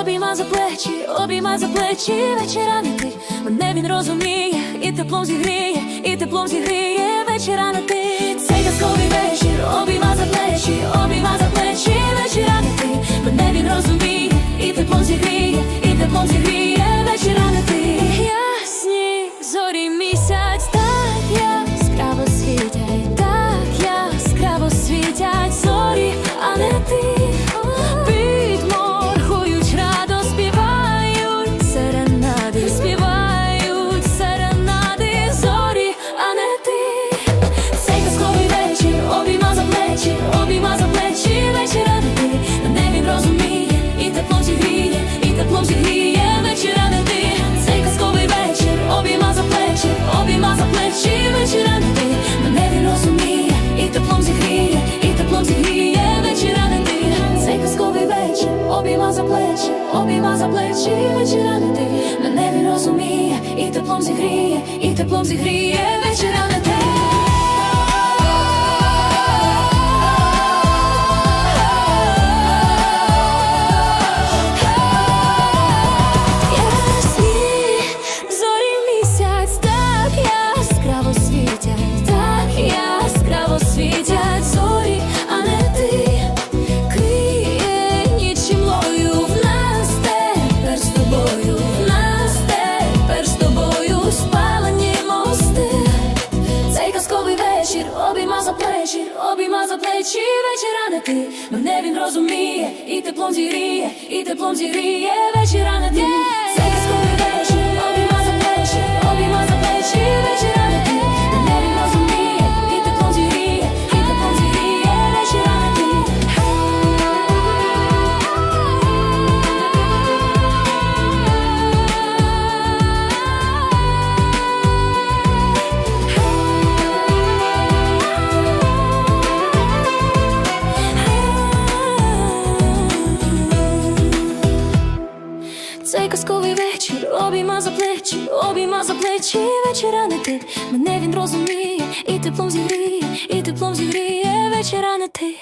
обійма за плечі, обійма за плечі, вечора не ти. Мене він розуміє, і теплом зігріє, і теплом зігріє, вечора ти. Цей казковий вечір, обійма за плечі, обійма за плечі, вечора не ти. Мене він розуміє, і теплом зігріє, теплом зігріє, і теплом зігріє, спалені мости. Цей казковий вечір, обійма за плечі, обійма за плечі, вечора не ти. Мене він розуміє, і теплом зігріє, і теплом зігріє, казковий вечір, обійма за плечі, обійма за плечі, вечора не ти. Мене він розуміє, і теплом зігріє, і теплом зігріє, вечора не ти.